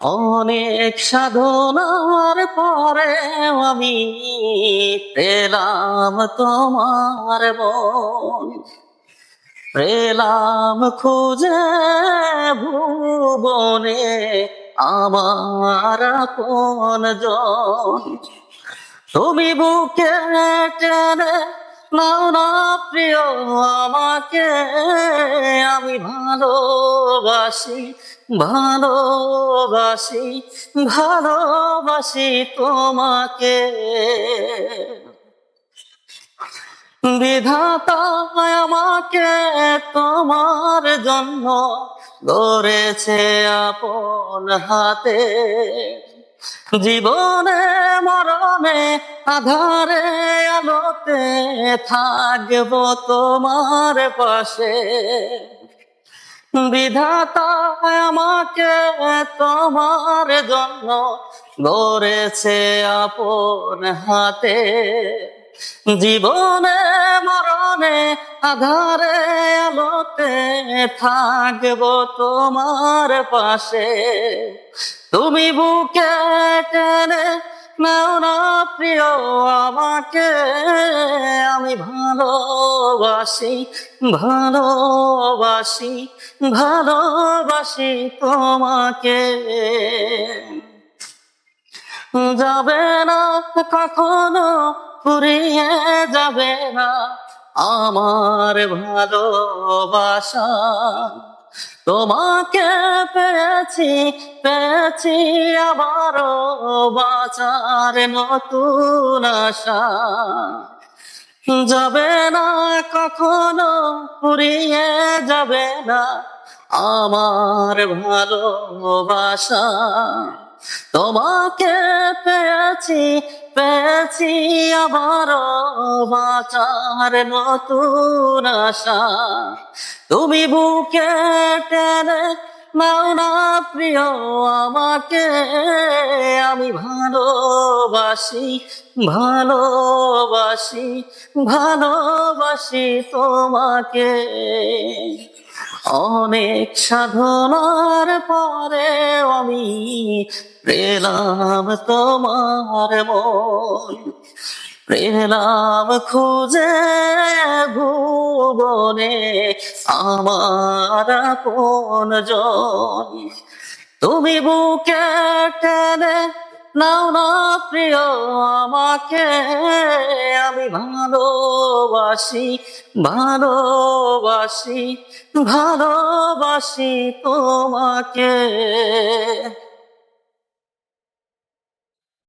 অনেক সাধনার পরে আমি পেলাম তোমার মন। পেলাম খুঁজে ভুবনে আমার কোন জন। তুমি বুকে টেনে না প্রিয় আমাকে আমি ভালোবাসি ভালোবাসি ভালোবাসি তোমাকে। বিধাতা আমাকে তোমার জন্য ধরেছে আপন হাতে। জীবনে, মরণে, আধারে আলোতে থাকব তোমার পাশে। বিধাতা আমাকে তোমার জন্য ধরেছে আপন হাতে। জীবনে, মরণে, আধারে, আলোতে থাকব তোমার পাশে। তুমি বুকে টেনে নাও প্রিয়, আমাকে আমি ভালোবাসি ভালোবাসি ভালোবাসি তোমাকে। যাবে না, কখনো ফুরিয়ে যাবে না আমার ভালোবাসা। তোমাকে পেয়েছি পেয়েছি আবারও বাঁচার নতুন আশা। যাবে না, কখনো ফুরিয়ে যাবে না আমার ভালোবাসা। তোমাকে পেয়েছি পেয়েছি আবার বাঁচার নতুন আশা। তুমি বুকে টেনে নাও না প্রিয়, আমাকে আমি ভালোবাসি ভালোবাসি ভালোবাসি তোমাকে। অনেক সাধনার পরে আমি পেলাম তোমার মন। পেলাম খুঁজে ভুবনে আমার কোন জন তুমি বুকে টেনে নাও না প্রিয় আমাকে আমি ভালোবাসি ভালোবাসি ভালোবাসি তোমাকে।